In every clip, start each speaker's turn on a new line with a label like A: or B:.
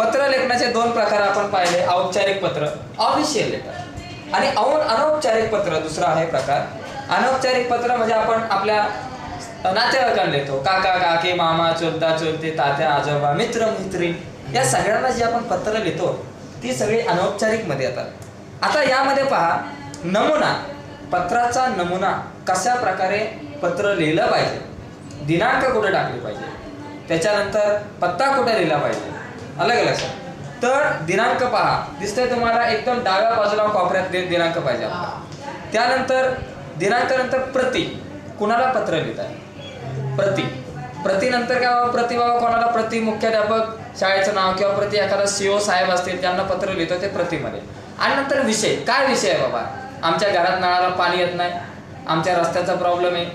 A: पत्र लेखनाचे दोन प्रकार आपण पाहिले औपचारिक पत्र ऑफिशियल लेटर आणि अनौपचारिक पत्र दुसरा आहे प्रकार. अनौपचारिक पत्र म्हणजे आपण आपल्या नातेवाईकांना लिहितो काका काकी मामा चुलता चुलते तात्या आजोबा मित्र मैत्रीण. या सगळ्यांना जी आपण पत्र लिहितो ती सगळी अनौपचारिकमध्ये येतात. आता यामध्ये पहा नमुना. पत्राचा नमुना कशा प्रकारे पत्र लिहिलं पाहिजे? दिनांक कुठे टाकली पाहिजे? त्याच्यानंतर पत्ता कुठे लिहिला पाहिजे? अलग अलग लक्षात तर दिनांक पहा दिसतंय तुम्हाला एकदम डाव्या बाजूला कोपऱ्यात दिनांक पाहिजे त्यानंतर दिनांकानंतर प्रति. कुणाला पत्र लिहित आहे प्रति. प्रति नंतर काय बाबा? प्रति बाबा कोणाला? प्रति मुख्याध्यापक शाळेचं नाव किंवा प्रति एखादा सीओ साहेब असतील त्यांना पत्र लिहितो ते प्रतिमध्ये. आणि नंतर विषय. काय विषय आहे बाबा? आमच्या घरात नळाला पाणी येत नाही. आमच्या रस्त्याचा प्रॉब्लेम आहे.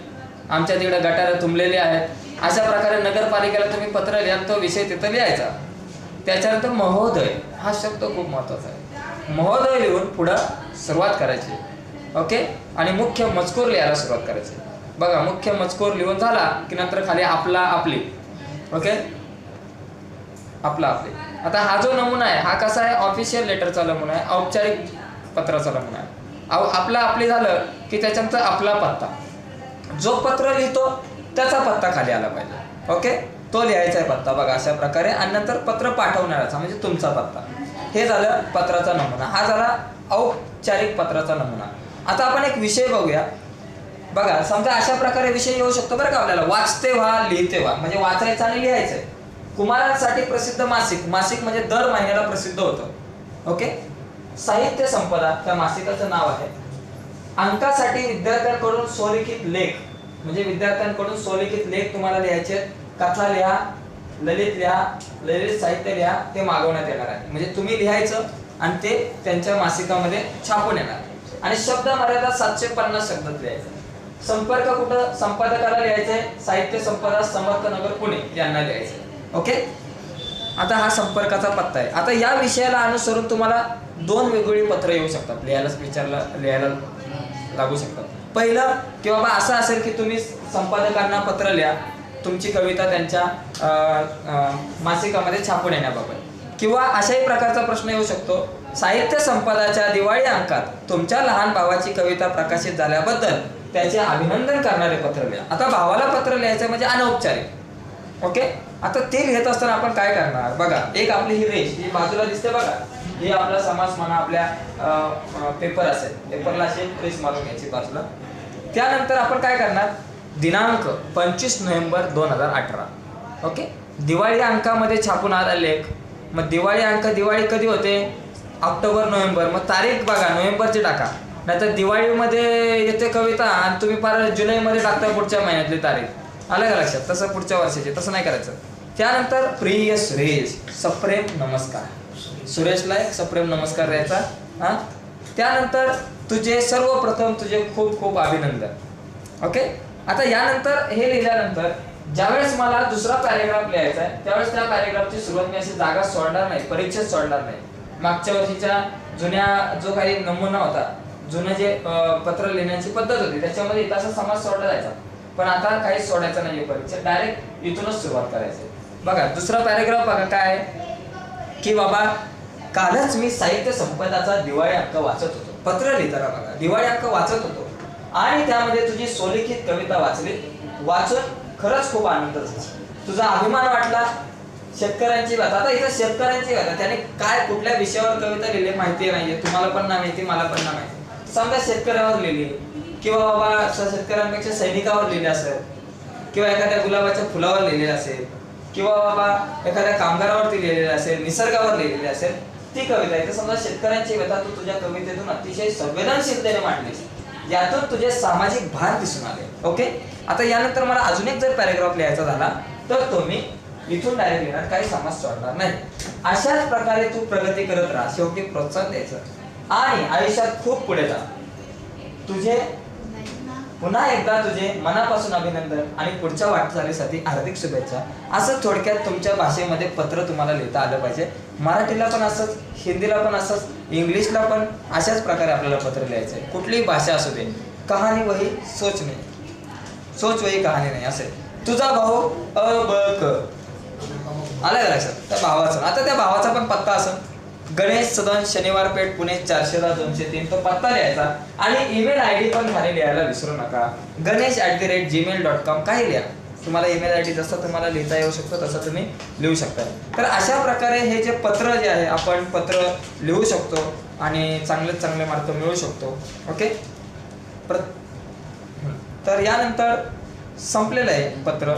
A: आमच्या तिकडे गटारं तुंबलेली आहेत. अशा प्रकारे नगरपालिकेला तुम्ही पत्र लिहा तो विषय तिथं लिहायचा. त्याच्यानंतर महोदय हा शब्द खूप महत्त्वाचा आहे. महोदय लिहून पुढं सुरुवात करायची. ओके? आणि मुख्य मजकूर लिहायला सुरुवात करायची. बघा मुख्य मजकूर लिहून झाला की नंतर खाली आपला आपली. ओके? आपला आपली. आता हा जो नमुना आहे हा कसा आहे? ऑफिशियल लेटरचा नमुना आहे. औपचारिक पत्राचा नमुना आहे. अहो आपला आपली झालं की त्याच्यानंतर आपला पत्ता. जो पत्र लिहितो त्याचा पत्ता खाली आला पाहिजे. ओके? तो लिहायचा आहे पत्ता बघा अशा प्रकारे. आणि नंतर पत्र पाठवणाऱ्याचा म्हणजे तुमचा पत्ता. हे झालं पत्राचा नमुना. हा झाला औपचारिक पत्राचा नमुना. आता आपण एक विषय बघूया. बघा समजा अशा प्रकारे विषय येऊ शकतो बरं का आपल्याला. वाचते व्हा लिहिते व्हा. म्हणजे वाचायचं आणि लिहायचंय कुमारांसाठी प्रसिद्ध मासिक. मासिक म्हणजे दर महिन्याला प्रसिद्ध होतं. ओके? साहित्य संपदा त्या मासिकाचं नाव आहे. अंकासाठी विद्यार्थ्यांकडून स्वलिखित लेख. म्हणजे विद्यार्थ्यांकडून स्वलिखित लेख तुम्हाला लिहायचे आहेत. कथा लिहा ललित लिहा ललित साहित्य लिहा ते मागवण्यात येणार आहे. म्हणजे तुम्ही लिहायचं आणि ते त्यांच्या मासिकामध्ये छापून येणार. आणि शब्द मर्यादा सातशे पन्नास शब्दात लिहायचं. संपर्क कुठं? संपादकाला लिहायचंय. साहित्य संपदा समर्थनगर पुणे यांना लिहायचंय. ओके? आता हा संपर्काचा पत्ता आहे. आता या विषयाला अनुसरून तुम्हाला दोन वेगवेगळी पत्र येऊ शकतात. लिहायला विचारला लिहायला लागू शकतात. पहिलं की बाबा असं असेल की तुम्ही संपादकांना पत्र लिहा. तुमची कविता त्यांच्या अं, मासिकामध्ये छापून येण्याबाबत. किंवा अशाही प्रकारचा प्रश्न येऊ शकतो. साहित्य संपदाच्या दिवाळी अंकात तुमच्या लहान भावाची कविता प्रकाशित झाल्याबद्दल त्याचे अभिनंदन करणारे पत्र लिहा. आता भावाला पत्र लिहायचं म्हणजे अनौपचारिक. ओके? आता ते लिहित असताना आपण काय करणार? बघा एक आपली ही रेष ही बाजूला दिसते बघा. ही आपला समाज म्हणा आपल्या पेपर असेल. पेपरला अशी रेस मारून घ्यायची बाजूला. त्यानंतर आपण काय करणार? दिनांक पंचवीस नोव्हेंबर दोन हजार अठरा. ओके? दिवाळी अंकामध्ये छापून आला लेख. मग दिवाळी अंक दिवाळी कधी होते? October November. मग तारीख बघा नोव्हेंबरची टाका. नाहीतर दिवाळीमध्ये येते कविता आणि तुम्ही फार जुलैमध्ये टाकता पुढच्या महिन्यातली तारीख. आलं का लक्षात? तसं पुढच्या वर्षाची तसं नाही करायचं. त्यानंतर प्रिय सुरेश सप्रेम नमस्कार. सुरेशला एक सप्रेम नमस्कार द्यायचा. हा? त्यानंतर तुझे सर्वप्रथम तुझे खूप खूप अभिनंदन. ओके? आता यानंतर हे लिहिल्यानंतर ज्यावेळेस मला दुसरा पॅरेग्राफ लिहायचा आहे त्यावेळेस त्या पॅरेग्राफची सुरुवात मी अशी जागा सोडणार नाही परीक्षेत सोडणार नाही. मागच्या वर्षीच्या जुन्या जो काही नमुना होता जुनं जे पत्र लिहिण्याची पद्धत होती त्याच्यामध्ये इतिहास समाज सोडला जायचा. पण आता काही सोडायचं नाही परीक्षा डायरेक्ट इथूनच सुरुवात करायची. बघा दुसरा पॅरेग्राफ बघा काय की बाबा कालच मी साहित्य संपदाचा दिवाळी हक्क वाचत होतो. पत्र लिहिताना बघा दिवाळी हक्क वाचत होतो. आणि त्यामध्ये तुझी सोलिखित कविता वाचली. वाचून खरंच खूप आनंद झाला. तुझा अभिमान वाटला. शेतकऱ्यांची व्यथा. आता इथं शेतकऱ्यांची कथा त्याने काय कुठल्या विषयावर कविता लिहिली माहिती नाहीये. तुम्हाला पण नाही माहिती मला पण नाही माहिती. समजा शेतकऱ्यावर लिहिली. किंवा बाबा शेतकऱ्यांपेक्षा सैनिकावर लिहिले असेल. किंवा एखाद्या गुलाबाच्या फुलावर लिहिलेलं असेल. किंवा बाबा एखाद्या कामगारावरती लिहिलेलं असेल निसर्गावर लिहिलेली असेल ती कविता. आहे समजा शेतकऱ्यांची व्यथा तू तुझ्या कवितेतून अतिशय संवेदनशीलतेने मांडलीस. यातून तुझे सामाजिक भान दिसून आले. ओके? आता यानंतर मला अजून एक जर पॅरेग्राफ लिहायचा झाला तर तुम्ही इथून डायरेक्ट लिहिणार काही समाज सोडणार नाही. अशाच प्रकारे तू प्रगती करत राहा शेवटी प्रोत्साहन द्यायचं. आणि आयुष्यात खूप पुढे जा. तुझे पुन्हा एकदा तुझे मनापासून अभिनंदन आणि पुढच्या वाटचालीसाठी हार्दिक शुभेच्छा. असं थोडक्यात तुमच्या भाषेमध्ये पत्र तुम्हाला लिहिता आलं पाहिजे. मराठीला पण असंच हिंदीला पण असंच इंग्लिशला पण अशाच प्रकारे आपल्याला पत्र लिहायचं आहे कुठलीही भाषा असू दे. कहाणी वही सोच नाही. सोच वही कहाणी नाही असे तुझा भाऊ अ ब क. आलं का लक्षात? त्या भावाचं. आता त्या भावाचा पण पत्ता असं गणेश सदन शनिवार पेठ पुणे चारशे दहा दोनशे तीन तो पत्ता लिहायचा. आणि ईमेल आय डी पण खाली लिहायला विसरू नका. Ganesh at the rate Gmail dot com काही लिहा. तुम्हाला ईमेल आय डी जसं तुम्हाला लिहिता येऊ शकतो तसं तुम्ही लिहू शकता. तर अशा प्रकारे हे जे पत्र जे आहे आपण पत्र लिहू शकतो आणि चांगलेच चांगले मार्क मिळू शकतो. ओके प्र तर यानंतर संपलेलं आहे पत्र.